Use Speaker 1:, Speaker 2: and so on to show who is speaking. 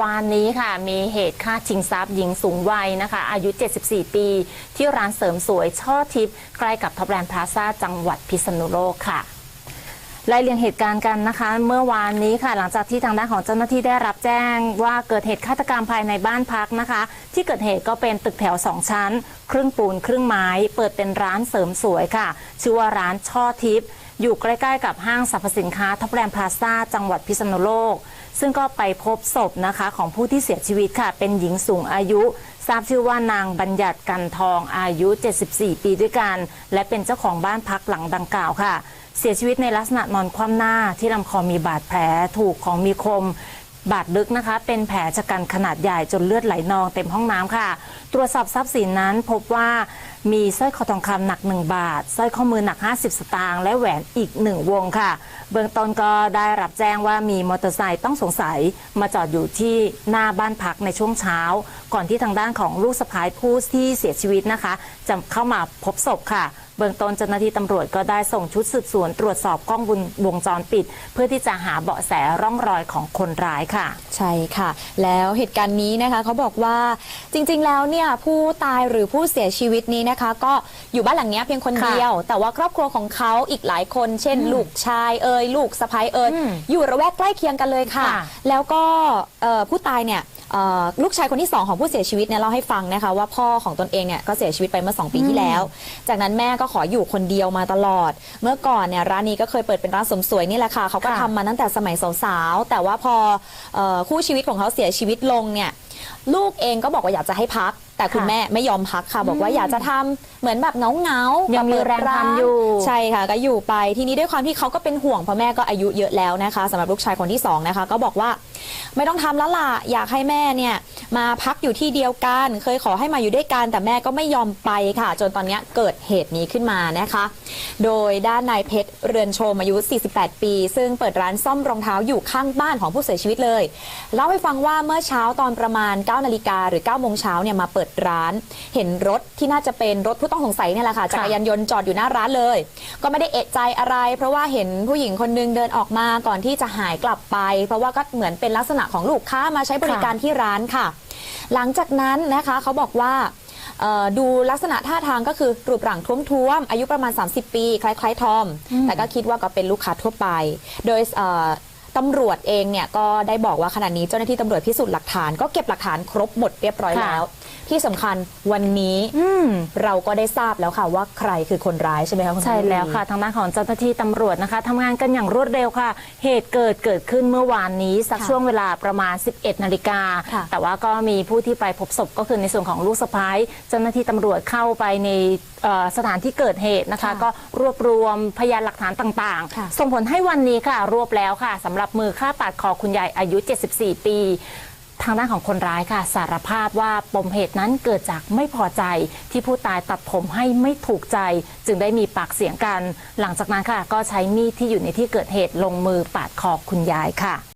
Speaker 1: วานนี้ค่ะ มีเหตุฆ่าชิงทรัพย์หญิงสูงวัยนะคะ อายุ 74 ปี ที่ร้านเสริมสวยช่อทิพย์ใกล้กับท็อปแลนด์พลาซ่าจังหวัดพิษณุโลกค่ะไล่เรียงเหตุการณ์กันนะคะ เมื่อวานนี้ค่ะ หลังจากที่ทางด้านของเจ้าหน้าที่ได้รับแจ้งว่าเกิดเหตุฆาตกรรมภายในบ้านพักนะคะ ที่เกิดเหตุก็เป็นตึกแถวสองชั้น ครึ่งปูนครึ่งไม้ เปิดเป็นร้านเสริมสวยค่ะ ชื่อว่าร้านช่อทิพย์อยู่ใกล้ ๆ กับห้างสรรพสินค้าท็อปแลนด์พลาซ่าจังหวัดพิษณุโลก ซึ่งก็ไปพบศพนะคะของผู้ที่เสียชีวิตค่ะ เป็นหญิงสูงอายุ ทราบชื่อว่านางบัญญัติกันทองอายุ 74 ปีด้วยกัน และเป็นเจ้าของบ้านพักหลังดังกล่าวค่ะ เสียชีวิตในลักษณะนอนคว่ำหน้าที่ลำคอมีบาดแผลถูกของมีคม บาดลึกนะคะ เป็นแผลชะกันขนาดใหญ่จนเลือดไหลนองเต็มห้องน้ำค่ะ ตรวจสอบทรัพย์สินนั้นพบว่ามีสร้อยคอทองคำหนัก 1 บาท สร้อยข้อมือหนัก 50 สตางค์และแหวนอีก 1 วงค่ะ เบื้องต้นก็ได้รับแจ้งว่ามีมอเตอร์ไซค์ต้องสงสัยมาจอดอยู่ที่หน้าบ้านพักในช่วงเช้า ก่อนที่ทางด้านของลูกสะพ้ายผู้ที่เสียชีวิตนะคะจะเข้ามาพบศพค่ะ เบื้องต้นเจ้าหน้าที่ตำรวจก็ได้ส่งชุดสืบสวนตรวจสอบกล้องวงวงจรปิด เพื่อที่จะหาเบาะแสร่องรอยของคนร้ายค่ะ
Speaker 2: ใช่ค่ะ แล้วเหตุการณ์นี้นะคะเขาบอกว่าจริง ๆ แล้วเนี่ยผู้ตายหรือผู้เสียชีวิตนี้นะคะ ก็อยู่บ้านหลังเนี้ยเพียงคน
Speaker 1: ค่ะ
Speaker 2: เดียว แต่ว่าครอบครัวของเขาอีกหลายคน เช่น ลูกชายเอ่ยลูกสะใภ้เอ่ย
Speaker 1: อืม
Speaker 2: อยู่ระแวกใกล้เคียงกันเลยค่ะ
Speaker 1: ค่ะ
Speaker 2: แล้วก็เอ่อผู้ตายเนี่ยเอ่อ ลูกชายคนที่ 2 ของผู้เสียชีวิตเนี่ยเล่าให้ฟังนะคะว่าพ่อของตนเองเนี่ยก็เสียชีวิตไปเมื่อ 2 ปีที่แล้ว จากนั้นแม่ก็ขออยู่คนเดียวมาตลอด เมื่อก่อนเนี่ยร้านนี้ก็เคยเปิดเป็นร้านเสริมสวยนี่แหละค่ะเขาก็
Speaker 1: ค่ะ
Speaker 2: ทำมาตั้งแต่สมัยสาวๆแต่ว่าพอออคู่ชีวิตของเขาเสียชีวิตลงเนี่ยลูกเองก็บอกว่าอยากจะให้พัก แต่คุณ
Speaker 1: ค่ะ
Speaker 2: แม่ไม่ยอมพักค่ะ บอกว่าอยากจะทำเหมือนแบบเงาเงาๆ
Speaker 1: ยังมี
Speaker 2: เปิด
Speaker 1: แรงา
Speaker 2: น
Speaker 1: ทำอยู่
Speaker 2: ใช่ค่ะ ก็อยู่ไปทีนี้ด้วยความที่เขาก็เป็นห่วงเพราะแม่ก็อายุเยอะแล้วนะคะสำหรับลูกชายคนที่สองนะคะ ก็บอกว่า ไม่ต้องทำแล้วล่ะอยากให้แม่เนี่ยมาพักอยู่ที่เดียวกัน เคยขอให้มาอยู่ด้วยกัน แต่แม่ก็ไม่ยอมไปค่ะ จนตอนเนี้ยเกิดเหตุนี้ขึ้นมานะคะ โดยด้านนายเพชรเรือนโชมอายุ 48 ปี ซึ่งเปิดร้านซ่อมรองเท้าอยู่ข้างบ้านของผู้เสียชีวิตเลยเล่าให้ฟังว่าเมื่อเช้าตอนประมาณ9นาฬิกาหรือ9โมงเช้าเนี่ยมาเปิดร้าน เห็นรถที่น่าจะเป็นรถผู้ต้องสงสัยเนี่ยแหละค่ะจักรยานยนต์จอดอยู่หน้าร้านเลย ก็ไม่ได้เอะใจอะไร เพราะว่าเห็นผู้หญิงคนนึงเดินออกมาก่อนที่จะหายกลับไป เพราะว่าก็เหมือนเป็นลักษณะของลูกค้ามาใช้บริการที่ร้านค่ะ หลังจากนั้นนะคะเขาบอกว่าเอ่อดูลักษณะท่าทางก็คือรูปร่างท้วมๆ อายุประมาณ 30 ปี คล้ายๆ ทอม แต่ก็คิดว่าก็เป็นลูกค้าทั่วไป โดยเอ่อตำรวจเองเนี่ยก็ได้บอกว่าขณะนี้เจ้าหน้าที่ตำรวจพิสูจน์หลักฐานก็เก็บหลักฐานครบหมดเรียบร้อย
Speaker 1: ค่ะ
Speaker 2: แล้ว ที่สำคัญวันนี้
Speaker 1: อืม
Speaker 2: เราก็ได้ทราบแล้วค่ะว่าใครคือคนร้ายใช่ไหมคะคุณ
Speaker 1: ใช่
Speaker 2: พัชรี
Speaker 1: แล้วค่ะ ทางด้านของเจ้าหน้าที่ตำรวจนะคะทำงานกันอย่างรวดเร็วค่ะ เหตุเกิดเกิดขึ้นเมื่อวานนี้ สัก
Speaker 2: ค่ะ
Speaker 1: ช่วงเวลาประมาณ 11 นาฬิกา
Speaker 2: ค่ะ
Speaker 1: แต่ว่าก็มีผู้ที่ไปพบศพก็คือในส่วนของลูกสะพ้ายเจ้าหน้าที่ตำรวจเข้าไปในเอ่อสถานที่เกิดเหตุนะคะ
Speaker 2: ค่ะ
Speaker 1: ก็รวบรวมพยานหลักฐานต่าง
Speaker 2: ค่ะ
Speaker 1: ๆ ส่งผลให้วันนี้ค่ะ รวบแล้วค่ะสำหรับมือฆ่าปาดคอคุณยายอายุ 74 ปี ทางด้านของคนร้ายค่ะ สารภาพว่าปมเหตุนั้นเกิดจากไม่พอใจที่ผู้ตายตัดผมให้ไม่ถูกใจ จึงได้มีปากเสียงกัน หลังจากนั้นค่ะ ก็ใช้มีดที่อยู่ในที่เกิดเหตุลงมือปาดคอคุณยายค่ะ